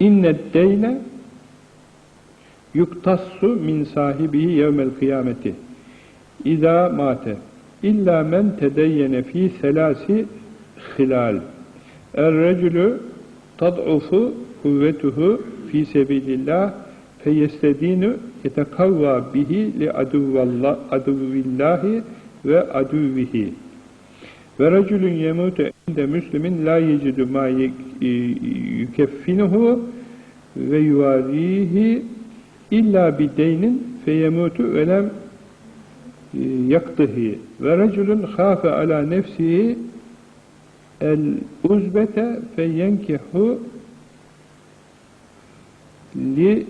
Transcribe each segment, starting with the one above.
İnnet deyne yuktassu min sahibihi yevmel kıyameti. İza mate. İlla men tedeyyene fi selasi hilal. Er-recülü tad'ufu kuvvetuhu fi sebilillah feyestedinu yetekavva bihi li aduvillahi ve aduvihi. Ve racülün yemutu inde müslümin la yecidu ma yukeffinuhu ve yuvarihi illa bideynin feyemutu ve lem yaktıhi. Ve racülün khafe ala nefsihi el uzbete feyenkihu li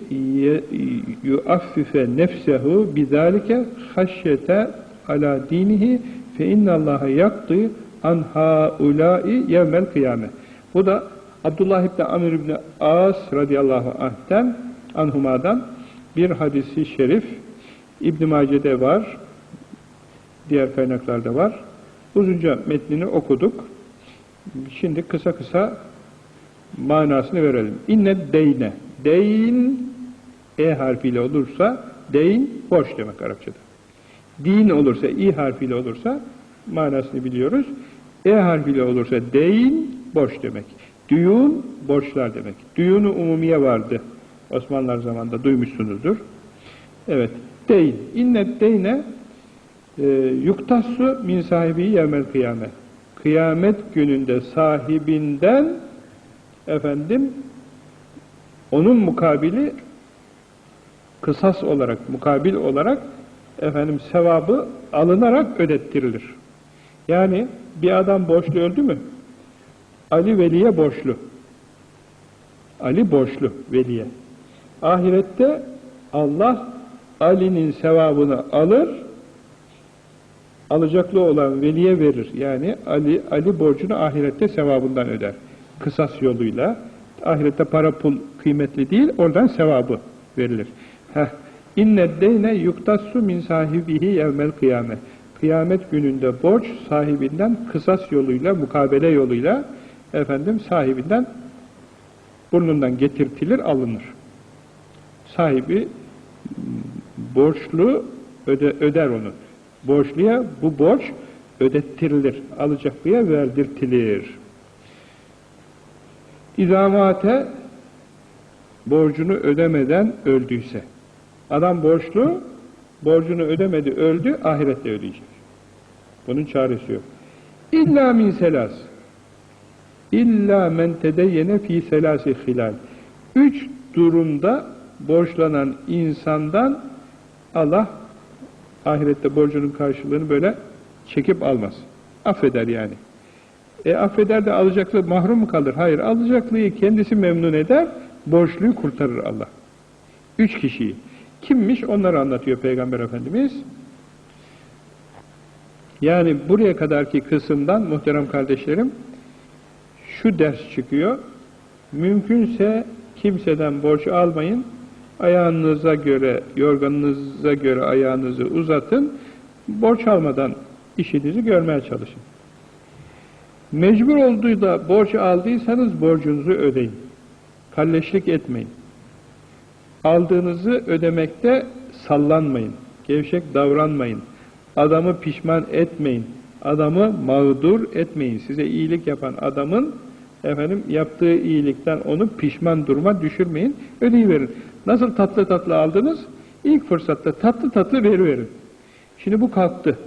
yuaffife nefsehu bizalike haşyete ala dinihi fe innallaha yaktı an haulai yevmel kıyame. Bu da Abdullah ibn Amr ibn As radıyallahu anh'ten anhumadan bir hadisi şerif İbn Mace'de var. Diğer kaynaklarda var. Uzunca metnini okuduk. Şimdi kısa kısa manasını verelim. İnne deyne. Deyn E harfiyle olursa deyn borç demek Arapçada. Din olursa i harfiyle olursa manasını biliyoruz. E harfiyle olursa deyn borç demek. Düyun borçlar demek. Düyunu umumiye vardı. Osmanlılar zamanında duymuşsunuzdur. Evet. Deyn. İnnet deyne e, yuktassu min sahibi yevmel kıyamet. Kıyamet gününde sahibinden efendim onun mukabili kısas olarak, mukabil olarak efendim sevabı alınarak ödettirilir. Yani bir adam borçlu öldü mü? Ali veliye borçlu. Ali borçlu veliye. Ahirette Allah Ali'nin sevabını alır, alacaklı olan veliye verir. Yani Ali Ali borcunu ahirette sevabından öder. Kısas yoluyla. Ahirette para pul kıymetli değil, oradan sevabı verilir. Heh. İnne deyne yuktassu min sahibihi yevmel kıyame. Kıyamet gününde borç sahibinden kısas yoluyla, mukabele yoluyla efendim sahibinden burnundan getirtilir, alınır. Sahibi borçlu öde, öder onu. Borçluya bu borç ödettirilir. Alacaklıya verdirtilir. İzamate borcunu ödemeden öldüyse. Adam borçlu, borcunu ödemedi, öldü, ahirette ödeyecek. Bunun çaresi yok. İlla min selas. İlla men tedeyyene fi selasi hilal. Üç durumda borçlanan insandan Allah ahirette borcunun karşılığını böyle çekip almaz. Affeder yani. E affeder de alacaklı mahrum mu kalır? Hayır, alacaklıyı kendisi memnun eder, borçluyu kurtarır Allah. Üç kişiyi. Kimmiş? Onları anlatıyor Peygamber Efendimiz. Yani buraya kadarki kısımdan muhterem kardeşlerim şu ders çıkıyor. Mümkünse kimseden borç almayın. Ayağınıza göre, yorganınıza göre ayağınızı uzatın. Borç almadan işinizi görmeye çalışın. Mecbur olduğu da borç aldıysanız borcunuzu ödeyin. Kalleşlik etmeyin. Aldığınızı ödemekte sallanmayın. Gevşek davranmayın. Adamı pişman etmeyin. Adamı mağdur etmeyin. Size iyilik yapan adamın efendim yaptığı iyilikten onu pişman duruma düşürmeyin. Ödeyiverin. Nasıl tatlı tatlı aldınız? İlk fırsatta tatlı tatlı veriverin. Şimdi bu kalktı.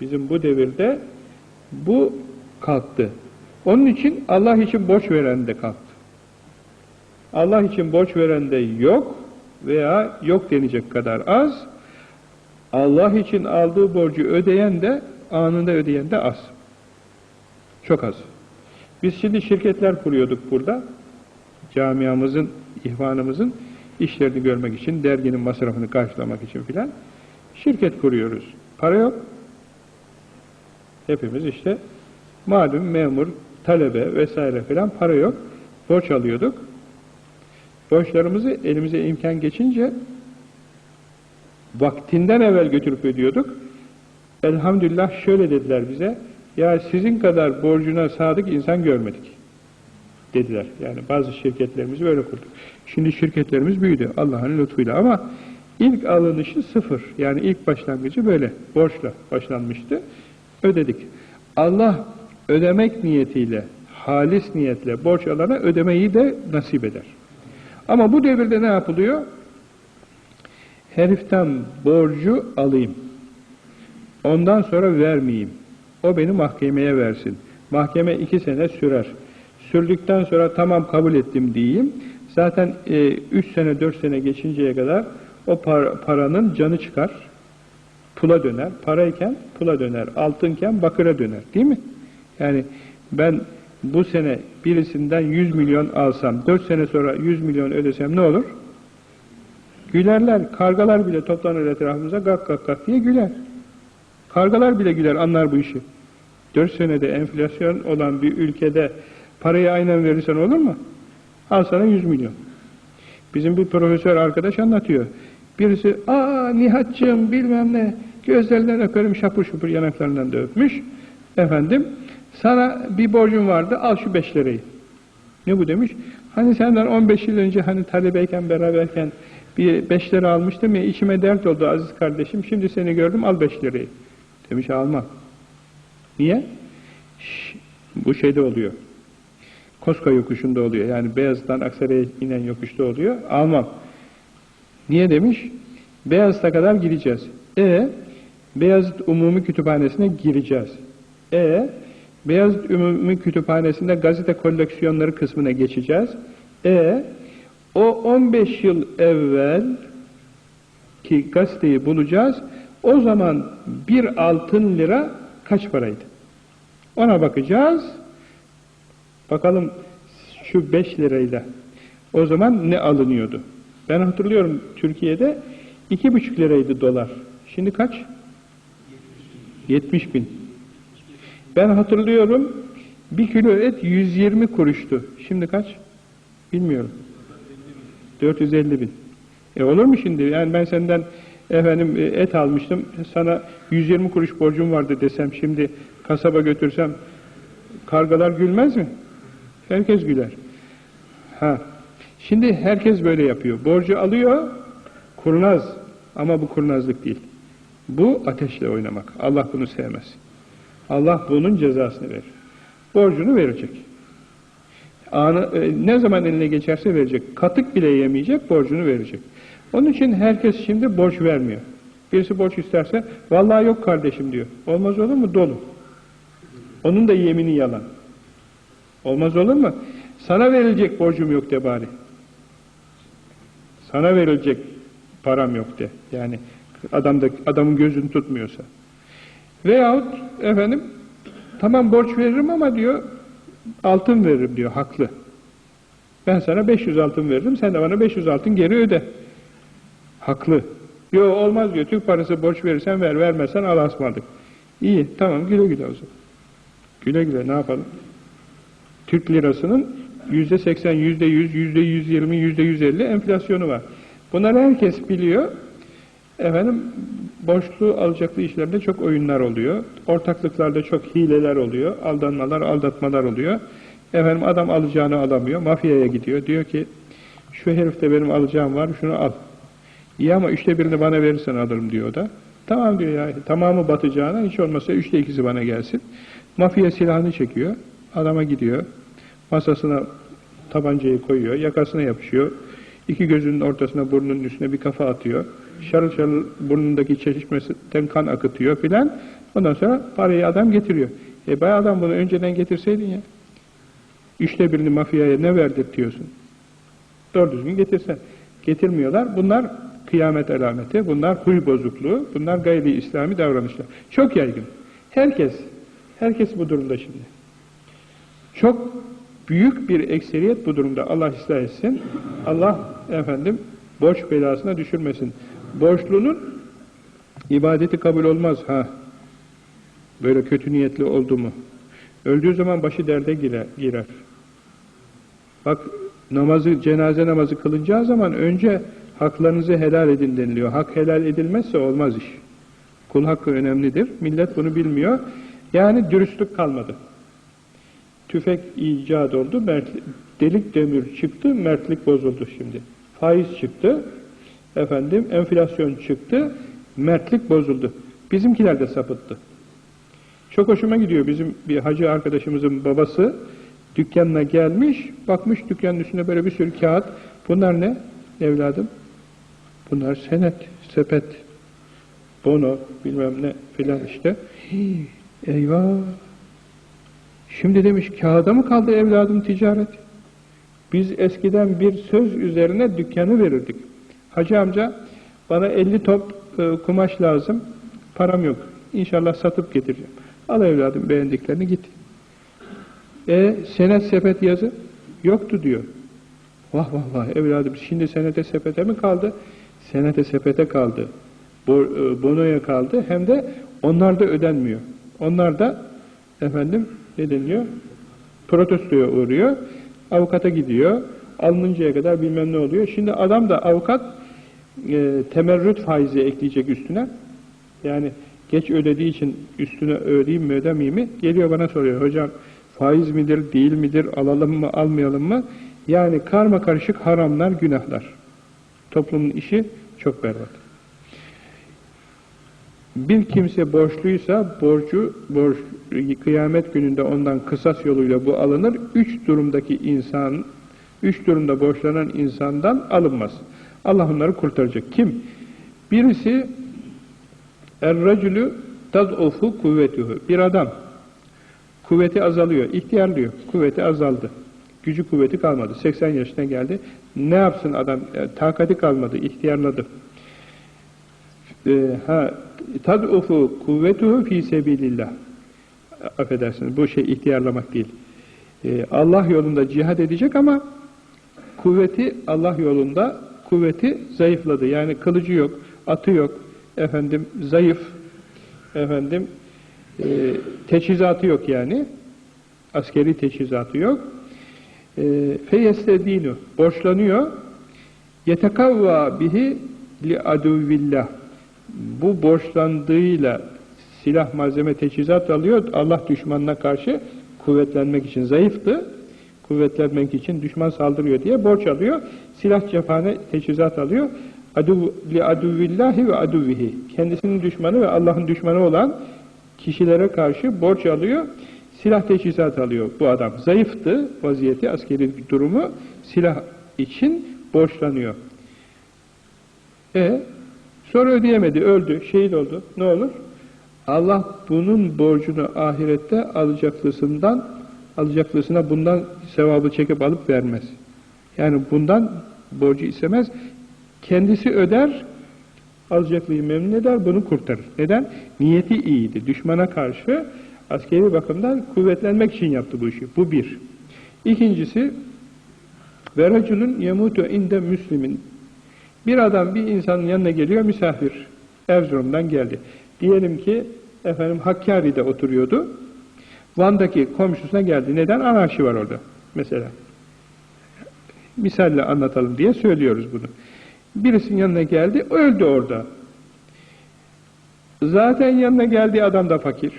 Bizim bu devirde bu kalktı. Onun için Allah için borç veren de kalktı. Allah için borç veren de yok veya yok denecek kadar az. Allah için aldığı borcu ödeyen de anında ödeyen de az. Çok az. Biz şimdi şirketler kuruyorduk burada. Camiamızın, ihvanımızın işlerini görmek için, derginin masrafını karşılamak için filan. Şirket kuruyoruz. Para yok. Hepimiz işte malum memur, talebe vesaire filan para yok. Borç alıyorduk. Borçlarımızı elimize imkan geçince vaktinden evvel götürüp ödüyorduk. Elhamdülillah şöyle dediler bize, ya sizin kadar borcuna sadık insan görmedik. dediler. Yani bazı şirketlerimizi böyle kurduk. Şimdi şirketlerimiz büyüdü Allah'ın lütfuyla ama ilk alınışı sıfır. Yani ilk başlangıcı böyle borçla başlanmıştı. Ödedik. Allah ödemek niyetiyle, halis niyetle borç alana ödemeyi de nasip eder. Ama bu devirde ne yapılıyor? Heriften borcu alayım. Ondan sonra vermeyeyim. O beni mahkemeye versin. Mahkeme iki sene sürer. Sürdükten sonra tamam kabul ettim diyeyim. Zaten e, üç sene dört sene geçinceye kadar o par paranın canı çıkar. Pula döner. Parayken pula döner. Altınken bakıra döner. Değil mi? Yani ben bu sene birisinden 100 milyon alsam, 4 sene sonra 100 milyon ödesem ne olur? Gülerler, kargalar bile toplanır etrafımıza gak gak gak diye güler. Kargalar bile güler, anlar bu işi. 4 senede enflasyon olan bir ülkede parayı aynen verirsen olur mu? Al sana 100 milyon. Bizim bir profesör arkadaş anlatıyor. Birisi, aa Nihat'cığım bilmem ne, gözlerinden öperim şapur şupur yanaklarından da öpmüş. Efendim, sana bir borcum vardı, al şu 5 lirayı. Ne bu demiş? Hani senden 15 yıl önce hani talebeyken beraberken bir 5 lira almıştım ya içime dert oldu aziz kardeşim. Şimdi seni gördüm al 5 lirayı. Demiş almam. Niye? Şş, bu şeyde oluyor. Koska yokuşunda oluyor. Yani Beyazıt'tan Aksaray'a inen yokuşta oluyor. Almam. Niye demiş? Beyazıt'a kadar gideceğiz. E Beyazıt Umumi Kütüphanesi'ne gireceğiz. E Beyazıt Umumi Kütüphanesi'nde gazete koleksiyonları kısmına geçeceğiz. E o 15 yıl evvel ki gazeteyi bulacağız. O zaman bir altın lira kaç paraydı? Ona bakacağız. Bakalım şu 5 lirayla o zaman ne alınıyordu? Ben hatırlıyorum Türkiye'de iki buçuk liraydı dolar. Şimdi kaç? 70 bin. Ben hatırlıyorum bir kilo et 120 kuruştu. Şimdi kaç? Bilmiyorum. 450 bin. E olur mu şimdi? Yani ben senden efendim e, et almıştım. Sana 120 kuruş borcum vardı desem şimdi kasaba götürsem kargalar gülmez mi? Herkes güler. Ha. Şimdi herkes böyle yapıyor. Borcu alıyor, kurnaz. Ama bu kurnazlık değil. Bu ateşle oynamak. Allah bunu sevmez. Allah bunun cezasını verir. Borcunu verecek. Anı, e, ne zaman eline geçerse verecek. Katık bile yemeyecek, borcunu verecek. Onun için herkes şimdi borç vermiyor. Birisi borç isterse, vallahi yok kardeşim diyor. Olmaz olur mu? Dolu. Onun da yemini yalan. Olmaz olur mu? Sana verilecek borcum yok de bari. Sana verilecek param yok de. Yani adamda, adamın gözünü tutmuyorsa. Veyahut efendim tamam borç veririm ama diyor altın veririm diyor haklı. Ben sana 500 altın veririm sen de bana 500 altın geri öde. Haklı. Yok olmaz diyor Türk parası borç verirsen ver vermezsen al asmadık. İyi tamam güle güle o zaman. Güle güle ne yapalım? Türk lirasının yüzde seksen, yüzde yüz, yüzde yüz yirmi, yüzde yüz elli enflasyonu var. Bunları herkes biliyor. Efendim borçlu alacaklı işlerde çok oyunlar oluyor. Ortaklıklarda çok hileler oluyor. Aldanmalar, aldatmalar oluyor. Efendim adam alacağını alamıyor. Mafyaya gidiyor. Diyor ki şu herifte benim alacağım var şunu al. İyi ama üçte birini bana verirsen alırım diyor da. Tamam diyor ya tamamı batacağına hiç olmazsa üçte ikisi bana gelsin. Mafya silahını çekiyor. Adama gidiyor. Masasına tabancayı koyuyor. Yakasına yapışıyor. İki gözünün ortasına burnunun üstüne bir kafa atıyor. Şarıl şarıl burnundaki çeşitmesinden kan akıtıyor filan. Ondan sonra parayı adam getiriyor. E bay adam bunu önceden getirseydin ya. Üçte birini mafyaya ne verdirtiyorsun? Doğru düzgün getirsen. Getirmiyorlar. Bunlar kıyamet alameti, bunlar huy bozukluğu, bunlar gayri İslami davranışlar. Çok yaygın. Herkes, herkes bu durumda şimdi. Çok büyük bir ekseriyet bu durumda. Allah ıslah etsin. Allah efendim borç belasına düşürmesin. Borçlunun ibadeti kabul olmaz ha. Böyle kötü niyetli oldu mu? Öldüğü zaman başı derde girer. Bak namazı, cenaze namazı kılınacağı zaman önce haklarınızı helal edin deniliyor. Hak helal edilmezse olmaz iş. Kul hakkı önemlidir. Millet bunu bilmiyor. Yani dürüstlük kalmadı. tüfek icat oldu, delik demir çıktı, mertlik bozuldu şimdi. Faiz çıktı, efendim enflasyon çıktı, mertlik bozuldu. Bizimkiler de sapıttı. Çok hoşuma gidiyor bizim bir hacı arkadaşımızın babası dükkanına gelmiş, bakmış dükkanın üstünde böyle bir sürü kağıt. Bunlar ne evladım? Bunlar senet, sepet, bono, bilmem ne filan işte. Hii, eyvah! Şimdi demiş kağıda mı kaldı evladım ticaret? Biz eskiden bir söz üzerine dükkanı verirdik. Hacı amca bana 50 top e, kumaş lazım, param yok. İnşallah satıp getireceğim. Al evladım beğendiklerini git. E senet sepet yazı yoktu diyor. Vah vah vah evladım şimdi senete sepete mi kaldı? Senete sepete kaldı. E, bonoya kaldı. Hem de onlar da ödenmiyor. Onlar da efendim ne deniliyor? Protestoya uğruyor. Avukata gidiyor. Alınıncaya kadar bilmem ne oluyor. Şimdi adam da avukat e, temerrüt faizi ekleyecek üstüne. Yani geç ödediği için üstüne ödeyeyim mi ödemeyeyim mi? Geliyor bana soruyor. Hocam faiz midir, değil midir, alalım mı, almayalım mı? Yani karma karışık haramlar, günahlar. Toplumun işi çok berbat. Bir kimse borçluysa borcu, borç, kıyamet gününde ondan kısas yoluyla bu alınır. Üç durumdaki insan, üç durumda borçlanan insandan alınmaz. Allah onları kurtaracak. Kim? Birisi Er-racülü taz'ufu kuvvetuhu. Bir adam kuvveti azalıyor, ihtiyarlıyor. Kuvveti azaldı. Gücü kuvveti kalmadı. 80 yaşına geldi. Ne yapsın adam? E, takati kalmadı, ihtiyarladı. E, ha tad'ufu kuvvetuhu fi sebilillah. Affedersiniz, bu şey ihtiyarlamak değil. E, Allah yolunda cihad edecek ama kuvveti Allah yolunda kuvveti zayıfladı. Yani kılıcı yok, atı yok, efendim zayıf, efendim e, teçhizatı yok yani. Askeri teçhizatı yok. E, feyestedinu borçlanıyor. Yetekavva bihi li aduvillah. Bu borçlandığıyla silah, malzeme, teçhizat alıyor. Allah düşmanına karşı kuvvetlenmek için zayıftı. Kuvvetlenmek için düşman saldırıyor diye borç alıyor. Silah, cephane, teçhizat alıyor. Adu li aduvillahi ve aduvihi. Kendisinin düşmanı ve Allah'ın düşmanı olan kişilere karşı borç alıyor. Silah teçhizat alıyor bu adam. Zayıftı vaziyeti, askeri durumu silah için borçlanıyor. E sonra ödeyemedi, öldü, şehit oldu. Ne olur? Allah bunun borcunu ahirette alacaklısından alacaklısına bundan sevabı çekip alıp vermez. Yani bundan borcu istemez. Kendisi öder, alacaklıyı memnun eder, bunu kurtarır. Neden? Niyeti iyiydi. Düşmana karşı askeri bakımdan kuvvetlenmek için yaptı bu işi. Bu bir. İkincisi, veracunun yemutu inde müslimin. Bir adam bir insanın yanına geliyor, misafir. Erzurum'dan geldi. Diyelim ki, efendim Hakkari'de oturuyordu. Van'daki komşusuna geldi. Neden? Anarşi var orada. Mesela. Misalle anlatalım diye söylüyoruz bunu. Birisinin yanına geldi, öldü orada. Zaten yanına geldiği adam da fakir.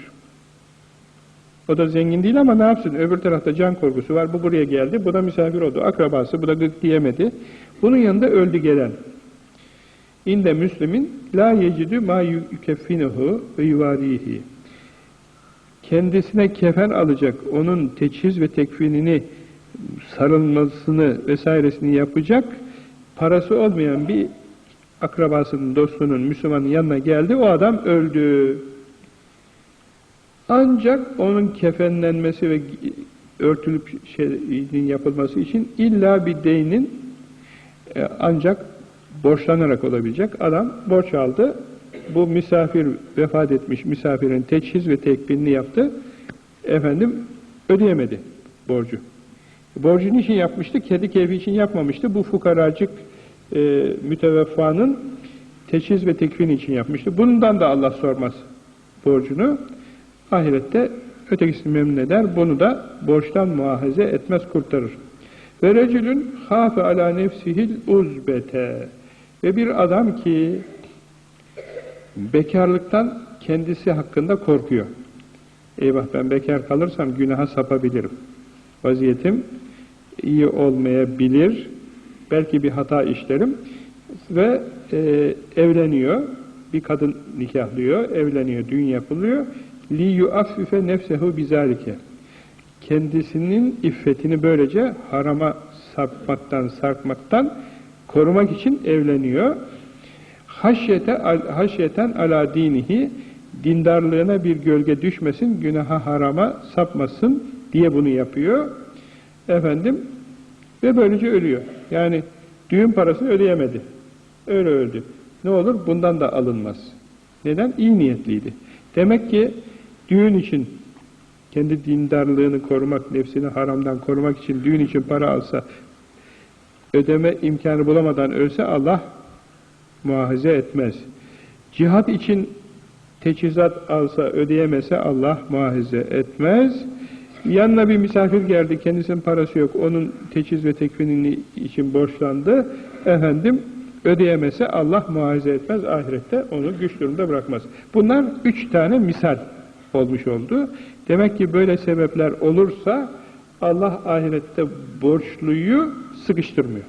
O da zengin değil ama ne yapsın? Öbür tarafta can korkusu var. Bu buraya geldi. Bu da misafir oldu. Akrabası. Bu da gık diyemedi. Bunun yanında öldü gelen. İnde Müslümin la yecidü ma yukeffinuhu ve yuvarihi. Kendisine kefen alacak, onun teçhiz ve tekfinini, sarılmasını vesairesini yapacak parası olmayan bir akrabasının, dostunun, Müslümanın yanına geldi, o adam öldü. Ancak onun kefenlenmesi ve örtülüp şeyin yapılması için illa bir deynin e, ancak borçlanarak olabilecek. Adam borç aldı, bu misafir vefat etmiş misafirin teçhiz ve tekbinini yaptı. Efendim ödeyemedi borcu. Borcu niçin yapmıştı? Kedi keyfi için yapmamıştı. Bu fukaracık e, müteveffanın teçhiz ve tekfin için yapmıştı. Bundan da Allah sormaz borcunu. Ahirette ötekisini memnun eder. Bunu da borçtan muahaze etmez, kurtarır. Ve recülün hafe ala nefsihil uzbete. Ve bir adam ki bekarlıktan kendisi hakkında korkuyor. Eyvah ben bekar kalırsam günaha sapabilirim. vaziyetim iyi olmayabilir. Belki bir hata işlerim ve e, evleniyor. Bir kadın nikahlıyor, evleniyor, düğün yapılıyor. Li yuaffife nefsehu bizalike. Kendisinin iffetini böylece harama sapmaktan, sarkmaktan korumak için evleniyor. Haşyete, haşyeten ala dinihi dindarlığına bir gölge düşmesin, günaha harama sapmasın diye bunu yapıyor. Efendim ve böylece ölüyor. Yani düğün parasını ödeyemedi. Öyle öldü. Ne olur? Bundan da alınmaz. Neden? İyi niyetliydi. Demek ki düğün için kendi dindarlığını korumak, nefsini haramdan korumak için düğün için para alsa, ödeme imkanı bulamadan ölse Allah muahize etmez. Cihat için teçhizat alsa, ödeyemese Allah muahize etmez. Yanına bir misafir geldi, kendisinin parası yok, onun teçhiz ve tekfinini için borçlandı. Efendim, ödeyemese Allah muahize etmez, ahirette onu güç durumda bırakmaz. Bunlar üç tane misal olmuş oldu. Demek ki böyle sebepler olursa Allah ahirette borçluyu sıkıştırmıyor.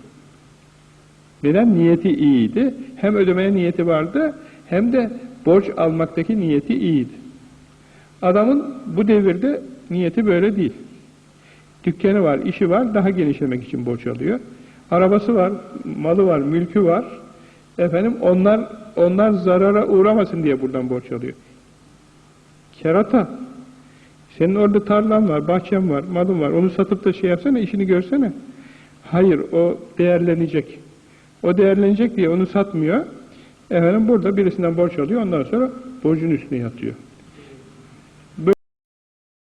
Neden? Niyeti iyiydi. Hem ödemeye niyeti vardı, hem de borç almaktaki niyeti iyiydi. Adamın bu devirde niyeti böyle değil. Dükkanı var, işi var, daha genişlemek için borç alıyor. Arabası var, malı var, mülkü var. Efendim onlar onlar zarara uğramasın diye buradan borç alıyor. Kerata. Senin orada tarlan var, bahçen var, malın var. Onu satıp da şey yapsana, işini görsene. Hayır, o değerlenecek. O değerlenecek diye onu satmıyor. Efendim burada birisinden borç alıyor, ondan sonra borcun üstüne yatıyor.